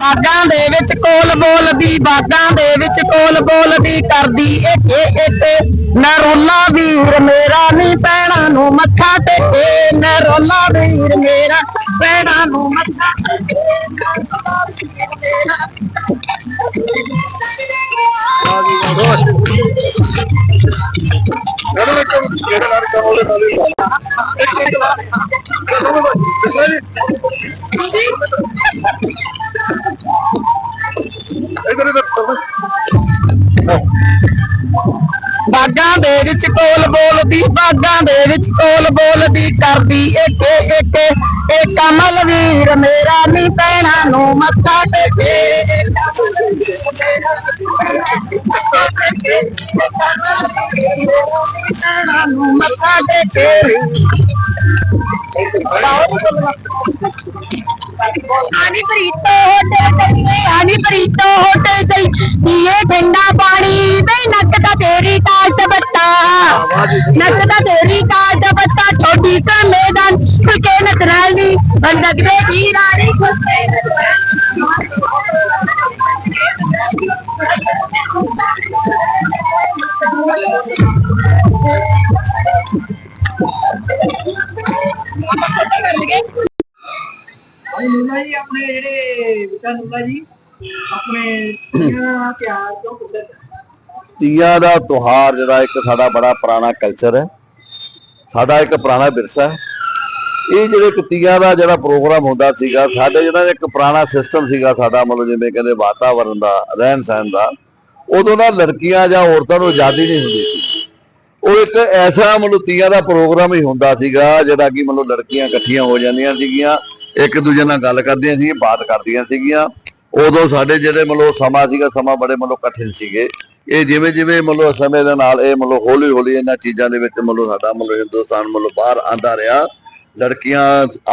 ਬਾਗਾਂ ਦੇ ਵਿੱਚ ਕੋਲ ਬੋਲਦੀ, ਬਾਗਾਂ ਦੇ ਵਿੱਚ ਕੋਲ ਬੋਲਦੀ ਕਰਦੀ। ਇੱਕ ਇੱਕ ਨਰੋਲਾ ਵੀਰ ਮੇਰਾ ਨਹੀਂ ਪੈਣਾ ਨੂੰ ਮੱਥਾ ਟੇਕੇ। ਨਰੋਲਾ ਵੀਰ ਮੇਰਾ ਪੈਣਾ ਨੂੰ ਮੱਥਾ ਟੇਕੇ ਨਰੋਲਾ ਵੀਰ ਬਾਗਾਂ ਦੇ ਵਿੱਚ ਕੋਲ ਬੋਲਦੀ, ਬਾਗਾਂ ਦੇ ਵਿੱਚ ਕੋਲ ਬੋਲਦੀ, ਕਰਦੀ ਇੱਕ ਇੱਕ ਇਹ ਕਮਲ ਵੀਰ ਮੇਰਾ ਨੀ ਪੈਣਾ ਨੂੰ ਮੱਥਾ ਟੇਕੇ। ਨੂੰ ਮੱਥਾ ਟੇਕੇ। पानी प्रीतो होटे पानी प्रीतो ठंडा पानी नहीं नकदा तेरी काट बत्ता नकदा तेरी काट बत्ता छोटी का मैदान के नकराली बंदक दे धीरानी खुश ਦੇ ਜੀ ਆਪਣੇ ਜਿਹੜੇ ਵਿਕਾ ਜੀ, ਆਪਣੇ ਤੀਆਂ ਤਿਆਰ ਤੋਂ ਕੁਦਰਤ ਤੀਆਂ ਦਾ ਤਿਉਹਾਰ ਜਿਹੜਾ ਇੱਕ ਸਾਡਾ ਬੜਾ ਪੁਰਾਣਾ ਕਲਚਰ ਹੈ। ਸਾਡਾ ਇੱਕ ਪੁਰਾਣਾ ਵਿਰਸਾ ਹੈ। ਇਹ ਜਿਹੜੇ ਇੱਕ ਦਾ ਜਿਹੜਾ ਪ੍ਰੋਗਰਾਮ ਹੁੰਦਾ ਸੀਗਾ, ਸਾਡੇ ਜਿਹੜਾ ਇੱਕ ਪੁਰਾਣਾ ਸਿਸਟਮ ਸੀਗਾ ਸਾਡਾ, ਮਤਲਬ ਜਿਵੇਂ ਕਹਿੰਦੇ ਵਾਤਾਵਰਣ ਦਾ, ਰਹਿਣ ਸਹਿਣ ਦਾ, ਉਦੋਂ ਨਾ ਲੜਕੀਆਂ ਜਾਂ ਔਰਤਾਂ ਨੂੰ ਆਜ਼ਾਦੀ ਨਹੀਂ ਹੁੰਦੀ ਸੀ। ਉਹ ਇੱਕ ਐਸਾ ਮਤਲਬ ਤੀਆਂ ਦਾ ਪ੍ਰੋਗਰਾਮ ਹੀ ਹੁੰਦਾ ਸੀਗਾ, ਜਿਹੜਾ ਕਿ ਮਤਲਬ ਲੜਕੀਆਂ ਇਕੱਠੀਆਂ ਹੋ ਜਾਂਦੀਆਂ ਸੀਗੀਆਂ। ਇੱਕ ਦੂਜੇ ਨਾਲ ਗੱਲ ਕਰਦੀਆਂ ਸੀ, ਬਾਤ ਕਰਦੀਆਂ ਸੀਗੀਆਂ। ਉਦੋਂ ਸਾਡੇ ਜਿਹੜੇ ਮਤਲਬ ਸਮਾਂ ਸੀਗਾ, ਸਮਾਂ ਬੜੇ ਮਤਲਬ ਕਠਿਨ ਸੀਗੇ। ਇਹ ਜਿਵੇਂ ਜਿਵੇਂ ਮਤਲਬ ਸਮੇਂ ਦੇ ਨਾਲ ਇਹ ਮਤਲਬ ਹੌਲੀ ਹੌਲੀ ਇਹਨਾਂ ਚੀਜ਼ਾਂ ਦੇ ਵਿੱਚ ਮਤਲਬ ਸਾਡਾ ਮਤਲਬ ਹਿੰਦੁਸਤਾਨ ਮਤਲਬ ਬਾਹਰ ਆਂਦਾ ਰਿਹਾ। ਲੜਕੀਆਂ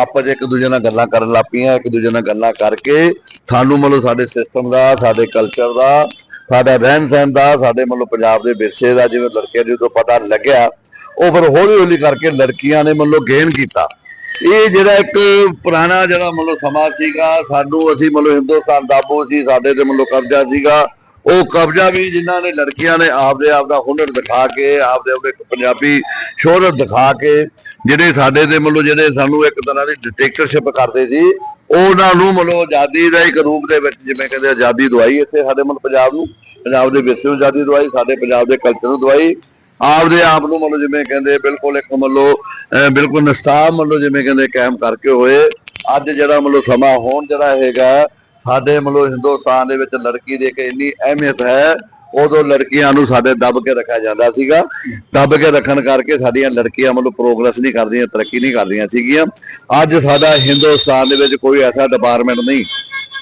ਆਪਸ 'ਚ ਇੱਕ ਦੂਜੇ ਨਾਲ ਗੱਲਾਂ ਕਰਨ ਲੱਗ ਪਈਆਂ, ਇੱਕ ਦੂਜੇ ਨਾਲ ਗੱਲਾਂ ਕਰਕੇ ਸਾਨੂੰ ਮਤਲਬ ਸਾਡੇ ਸਿਸਟਮ ਦਾ, ਸਾਡੇ ਕਲਚਰ ਦਾ, ਸਾਡਾ ਰਹਿਣ ਸਹਿਣ ਦਾ, ਸਾਡੇ ਮਤਲਬ ਪੰਜਾਬ ਦੇ ਵਿਰਸੇ ਦਾ, ਜਿਵੇਂ ਲੜਕੀਆਂ ਨੂੰ ਜਦੋਂ ਪਤਾ ਲੱਗਿਆ, ਉਹ ਫਿਰ ਹੌਲੀ ਹੌਲੀ ਕਰਕੇ ਲੜਕੀਆਂ ਨੇ ਮਤਲਬ ਗੇਨ ਕੀਤਾ। ਇਹ ਜਿਹੜਾ ਇੱਕ ਪੁਰਾਣਾ ਜਿਹੜਾ ਮਤਲਬ ਸਮਾਂ ਸੀਗਾ, ਸਾਨੂੰ ਅਸੀਂ ਮਤਲਬ ਹਿੰਦੁਸਤਾਨ ਦਾਬੋ ਸੀ, ਸਾਡੇ ਤੇ ਮਤਲਬ ਕਬਜ਼ਾ ਸੀਗਾ। ਉਹ ਕਬਜ਼ਾ ਵੀ ਜਿਨ੍ਹਾਂ ਨੇ ਲੜਕੀਆਂ ਨੇ ਆਪਦੇ ਆਪ ਦਾ ਹੁਨਰ ਦਿਖਾ ਕੇ, ਆਪਦੇ ਆਪਦੇ ਇੱਕ ਪੰਜਾਬੀ ਸ਼ੋਹਰਤ ਦਿਖਾ ਕੇ, ਜਿਹੜੇ ਸਾਡੇ ਦੇ ਮਤਲਬ ਜਿਹੜੇ ਸਾਨੂੰ ਇੱਕ ਤਰ੍ਹਾਂ ਦੀ ਡਿਟੈਕਟਰਸ਼ਿਪ ਕਰਦੇ ਸੀ, ਉਹਨਾਂ ਨੂੰ ਮਤਲਬ ਆਜ਼ਾਦੀ ਦਾ ਇੱਕ ਰੂਪ ਦੇ ਵਿੱਚ ਜਿਵੇਂ ਕਹਿੰਦੇ ਆਜ਼ਾਦੀ ਦਵਾਈ ਇੱਥੇ ਸਾਡੇ ਮਤਲਬ ਪੰਜਾਬ ਨੂੰ, ਪੰਜਾਬ ਦੇ ਵਿਰਸੇ ਨੂੰ ਆਜ਼ਾਦੀ ਦਵਾਈ, ਸਾਡੇ ਪੰਜਾਬ ਦੇ ਕਲਚਰ ਨੂੰ ਦਵਾਈ। ਆਪਦੇ ਆਪ ਨੂੰ ਮਤਲਬ ਜਿਵੇਂ ਕਹਿੰਦੇ ਬਿਲਕੁਲ ਇੱਕ ਮਤਲਬ ਬਿਲਕੁਲ ਨਿਸਤਾਬ ਮਤਲਬ ਜਿਵੇਂ ਕਹਿੰਦੇ ਕਾਇਮ ਕਰਕੇ ਹੋਏ। ਅੱਜ ਜਿਹੜਾ ਮਤਲਬ ਸਮਾਂ ਹੋਣ ਜਿਹੜਾ ਹੈਗਾ, ਸਾਡੇ ਮਤਲਬ ਹਿੰਦੁਸਤਾਨ ਦੇ ਵਿੱਚ ਲੜਕੀ ਦੀ ਇੱਕ ਇੰਨੀ ਅਹਿਮੀਅਤ ਹੈ, ਉਦੋਂ ਲੜਕੀਆਂ ਨੂੰ ਸਾਡੇ ਦੱਬ ਕੇ ਰੱਖਿਆ ਜਾਂਦਾ ਸੀਗਾ। ਦੱਬ ਕੇ ਰੱਖਣ ਕਰਕੇ ਸਾਡੀਆਂ ਲੜਕੀਆਂ ਮਤਲਬ ਪ੍ਰੋਗਰੈਸ ਨਹੀਂ ਕਰਦੀਆਂ, ਤਰੱਕੀ ਨਹੀਂ ਕਰਦੀਆਂ ਸੀਗੀਆਂ। ਅੱਜ ਸਾਡਾ ਹਿੰਦੁਸਤਾਨ ਦੇ ਵਿੱਚ ਕੋਈ ਐਸਾ ਡਿਪਾਰਟਮੈਂਟ ਨਹੀਂ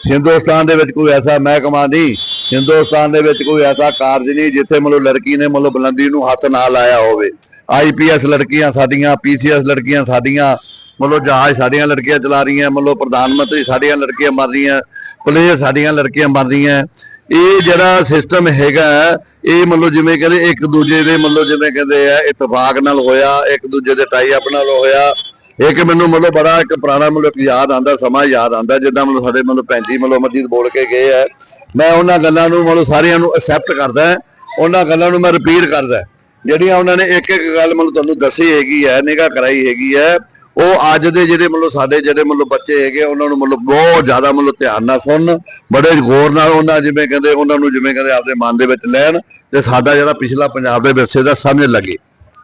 ਹਿੰਦੁਸਤਾਨ ਦੇ ਵਿੱਚ ਕੋਈ ਐਸਾ ਮਹਿਕਮਾ ਨਹੀਂ ਹਿੰਦੁਸਤਾਨ ਦੇ ਵਿੱਚ ਕੋਈ ਐਸਾ ਕਾਰਜ ਨਹੀਂ ਜਿੱਥੇ ਮਤਲਬ ਲੜਕੀ ਨੇ ਮਤਲਬ ਬੁਲੰਦੀ ਨੂੰ ਹੱਥ ਨਾ ਲਾਇਆ ਹੋਵੇ। ਆਈਪੀਐਸ ਲੜਕੀਆਂ ਸਾਡੀਆਂ ਪੀਸੀਐਸ ਲੜਕੀਆਂ ਸਾਡੀਆਂ ਮਤਲਬ ਜਹਾਜ਼ ਸਾਡੀਆਂ ਲੜਕੀਆਂ ਚਲਾ ਰਹੀਆਂ ਮਤਲਬ ਪ੍ਰਧਾਨ ਮੰਤਰੀ ਸਾਡੀਆਂ ਲੜਕੀਆਂ ਮਰ ਰਹੀਆਂ ਪੁਲਿਸ ਸਾਡੀਆਂ ਲੜਕੀਆਂ ਮਰ ਰਹੀਆਂ। ਇਹ ਜਿਹੜਾ ਸਿਸਟਮ ਹੈਗਾ ਹੈ, ਇਹ ਮਤਲਬ ਜਿਵੇਂ ਕਹਿੰਦੇ ਇੱਕ ਦੂਜੇ ਦੇ ਮਤਲਬ ਜਿਵੇਂ ਕਹਿੰਦੇ ਆ ਇਤਫਾਕ ਨਾਲ ਹੋਇਆ ਇੱਕ ਦੂਜੇ ਦੇ ਟਾਈ ਅਪ ਨਾਲ ਹੋਇਆ ਇੱਕ ਮੈਨੂੰ ਮਤਲਬ ਬੜਾ ਇੱਕ ਪੁਰਾਣਾ ਮਤਲਬ ਇੱਕ ਯਾਦ ਆਂਦਾ ਸਮਾਂ ਯਾਦ ਆਂਦਾ ਜਿੱਦਾਂ ਮਤਲਬ ਸਾਡੇ ਮਤਲਬ ਭੈਣ ਜੀ ਮਤਲਬ ਮਸਜਿਦ ਬੋਲ ਕੇ ਗਏ ਆ। ਮੈਂ ਉਹਨਾਂ ਗੱਲਾਂ ਨੂੰ ਮਤਲਬ ਸਾਰਿਆਂ ਨੂੰ ਐਕਸੈਪਟ ਕਰਦਾ ਉਹਨਾਂ ਗੱਲਾਂ ਨੂੰ ਮੈਂ ਰਿਪੀਟ ਕਰਦਾ ਜਿਹੜੀਆਂ ਉਹਨਾਂ ਨੇ ਇੱਕ ਇੱਕ ਗੱਲ ਮਤਲਬ ਤੁਹਾਨੂੰ ਦੱਸੀ ਹੈਗੀ ਹੈ ਨਿਗਾਹ ਕਰਾਈ ਹੈਗੀ ਹੈ ਉਹ ਅੱਜ ਦੇ ਜਿਹੜੇ ਮਤਲਬ ਸਾਡੇ ਜਿਹੜੇ ਮਤਲਬ ਬੱਚੇ ਹੈਗੇ ਉਹਨਾਂ ਨੂੰ ਮਤਲਬ ਬਹੁਤ ਜ਼ਿਆਦਾ ਮਤਲਬ ਧਿਆਨ ਨਾਲ ਸੁਣਨ, ਬੜੇ ਗੌਰ ਨਾਲ ਉਹਨਾਂ ਜਿਵੇਂ ਕਹਿੰਦੇ, ਉਹਨਾਂ ਨੂੰ ਜਿਵੇਂ ਕਹਿੰਦੇ ਆਪਦੇ ਮਨ ਦੇ ਵਿੱਚ ਲੈਣ, ਤੇ ਸਾਡਾ ਜਿਹੜਾ ਪਿਛਲਾ ਪੰਜਾਬ ਦੇ ਵਿਰਸੇ ਦਾ ਸਮਝ ਲੱਗੇ।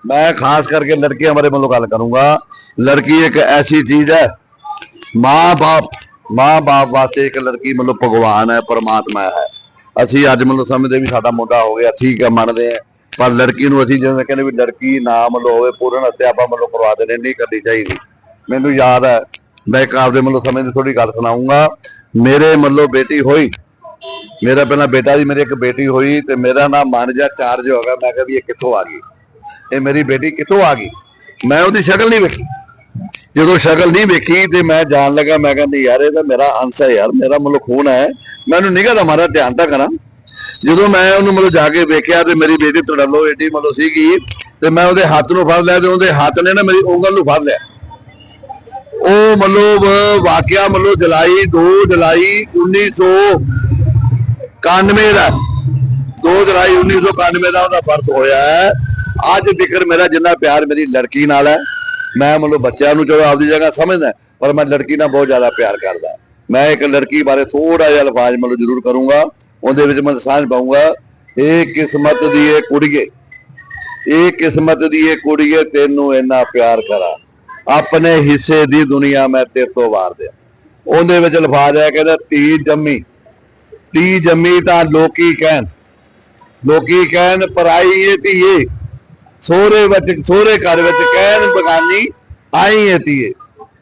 ਮੈਂ ਖਾਸ ਕਰਕੇ ਲੜਕੀਆਂ ਬਾਰੇ ਮਤਲਬ ਗੱਲ ਕਰੂੰਗਾ। ਲੜਕੀ ਇੱਕ ਐਸੀ ਚੀਜ਼ ਹੈ, ਮਾਂ ਬਾਪ ਮਾਂ ਬਾਪ ਵਾਸਤੇ ਇੱਕ ਲੜਕੀ ਮਤਲਬ ਭਗਵਾਨ ਹੈ, ਪਰਮਾਤਮਾ ਹੈ। ਅਸੀਂ ਅੱਜ ਮਤਲਬ ਸਮਝਦੇ ਵੀ ਸਾਡਾ ਮੁੰਡਾ ਹੋ ਗਿਆ, ਠੀਕ ਹੈ, ਮੰਨਦੇ ਆ ਪਰ ਲੜਕੀ ਨੂੰ ਅਸੀਂ ਜਿਵੇਂ ਕਹਿੰਦੇ ਵੀ ਲੜਕੀ ਨਾ ਮਤਲਬ ਹੋਵੇ ਪੂਰਨ ਹੱਤਿਆ ਆਪਾਂ ਮਤਲਬ ਕਰਵਾ ਦੇਣੇ, ਨਹੀਂ ਕਰਨੀ ਚਾਹੀਦੀ। ਮੈਨੂੰ ਯਾਦ ਹੈ, ਮੈਂ ਇੱਕ ਆਪਦੇ ਮਤਲਬ ਸਮੇਂ ਦੀ ਥੋੜੀ ਗੱਲ ਸੁਣਾਉਂਗਾ ਮੇਰੇ ਮਤਲਬ ਬੇਟੀ ਹੋਈ, ਮੇਰਾ ਪਹਿਲਾਂ ਬੇਟਾ ਜੀ ਮੇਰੀ ਇੱਕ ਬੇਟੀ ਹੋਈ ਤੇ ਮੇਰਾ ਨਾਮ ਮਨ ਜਾ ਚਾਰਜ ਹੋ ਗਿਆ, ਮੈਂ ਕਿਹਾ ਵੀ ਇਹ ਕਿੱਥੋਂ ਆ ਗਈ? ਇਹ ਮੇਰੀ ਬੇਟੀ ਕਿੱਥੋਂ ਆ ਗਈ? ਮੈਂ ਉਹਦੀ ਸ਼ਕਲ ਨਹੀਂ ਵੇਖੀ। ਜਦੋਂ ਸ਼ਕਲ ਨਹੀਂ ਵੇਖੀ ਤੇ ਮੈਂ ਜਾਣ ਲੱਗਾ, ਮੈਂ ਕਹਿੰਦੀ ਯਾਰ, ਇਹ ਤਾਂ ਮੇਰਾ ਅੰਸ਼ ਹੈ ਯਾਰ, ਮੇਰਾ ਮਤਲਬ ਖੂਨ ਹੈ। ਮੈਂ ਉਹਨੂੰ ਨਿਗਾਹ ਦਾ ਮਾਰਾ ਧਿਆਨ ਤਾਂ ਕਰਾਂ। ਜਦੋਂ ਮੈਂ ਉਹਨੂੰ ਮਤਲਬ ਜਾ ਕੇ ਵੇਖਿਆ ਤੇ ਮੇਰੀ ਬੇਟੀ ਤੜੱਲੋ ਏਡੀ ਮਤਲਬ ਸੀਗੀ ਤੇ ਮੈਂ ਉਹਦੇ ਹੱਥ ਨੂੰ ਫੜ ਲਿਆ ਤੇ ਉਹਦੇ ਹੱਥ ਨੇ ਨਾ ਮੇਰੀ ਉਂਗਲ ਨੂੰ ਫੜ ਲਿਆ। ਉਹ ਮਤਲਬ ਵਾਕਿਆ ਮਤਲਬ ਜੁਲਾਈ 2 ਜੁਲਾਈ 1991 ਦਾ 2 ਜੁਲਾਈ 1991 ਦਾ ਉਹਦਾ ਬਰਥ ਹੋਇਆ ਹੈ। ਅੱਜ ਜ਼ਿਕਰ ਮੇਰਾ ਜਿੰਨਾ ਪਿਆਰ ਮੇਰੀ ਲੜਕੀ ਨਾਲ ਹੈ, ਮੈਂ ਮਤਲਬ ਬੱਚਿਆਂ ਨੂੰ ਚਲੋ ਆਪਦੀ ਜਗ੍ਹਾ ਸਮਝਦਾ, ਪਰ ਮੈਂ ਲੜਕੀ ਨਾਲ ਬਹੁਤ ਜ਼ਿਆਦਾ ਪਿਆਰ ਕਰਦਾ। ਮੈਂ ਇੱਕ ਲੜਕੀ ਬਾਰੇ ਥੋੜਾ ਜਿਹਾ ਲਫ਼ਾਜ਼ ਮਤਲਬ ਜ਼ਰੂਰ ਕਰੂੰਗਾ, ਉਹਦੇ ਵਿੱਚ ਮੈਂ ਸਾਂਝ ਪਾਉਂਗਾ ਇਹ ਕਿਸਮਤ ਦੀ ਇਹ ਕੁੜੀਏ, ਇਹ ਕਿਸਮਤ ਦੀ ਇਹ ਕੁੜੀਏ, ਤੈਨੂੰ ਇੰਨਾ ਪਿਆਰ ਕਰਾਂ। ਆਪਣੇ ਹਿੱਸੇ ਦੀ ਦੁਨੀਆ ਮੈਂ ਤੇਰੇ ਤੋਂ ਵਾਰ ਦਿਆਂ। ਉਹਦੇ ਵਿੱਚ ਅਲਫਾਜ਼ ਹੈ, ਕਹਿੰਦਾ ਧੀ ਜੰਮੀ ਧੀ ਜੰਮੀ ਤਾਂ ਲੋਕੀ ਕਹਿਣ ਲੋਕੀ ਕਹਿਣ ਪਰਾਈ ਏ ਧੀਏ। ਸੋਹਰੇ ਵਿੱਚ ਸੋਹਰੇ ਘਰ ਵਿੱਚ ਕਹਿਣ ਬਗਾਨੀ ਆਈ ਏ ਧੀਏ।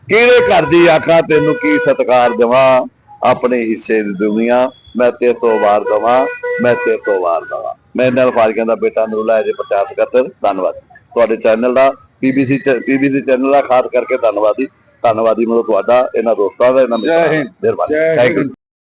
ਕਿਹੜੇ ਘਰ ਦੀ ਆਖਾਂ ਤੈਨੂੰ ਕੀ ਸਤਕਾਰ ਦੇਵਾਂ? ਆਪਣੇ ਹਿੱਸੇ ਦੀ ਦੁਨੀਆ ਮੈਂ ਤੇਰੇ ਤੋਂ ਵਾਰ ਦਵਾਂ ਮੈਂ ਤੇਰੇ ਤੋਂ ਵਾਰ ਦਵਾਂ। ਮੈਂ ਨਾਲ ਫਾਜ ਕਹਿੰਦਾ ਬੇਟਾ ਨੂਲਾ ਜੇ 50 71 ਧੰਨਵਾਦ। ਤੁਹਾਡੇ ਚੈਨਲ ਦਾ ਪੀਬੀਸੀ ਪੀਬੀਸੀ ਚੈਨਲ ਦਾ ਖਾਸ ਕਰਕੇ ਧੰਨਵਾਦੀ। ਧੰਨਵਾਦੀ ਮਤਲਬ ਤੁਹਾਡਾ ਇਹਨਾਂ ਦੋਸਤਾਂ ਦਾ ਇਹਨਾਂ ਮਿੱਤਰਾਂ ਦਾ। ਮਿਹਰਬਾਨੀ। Thank you.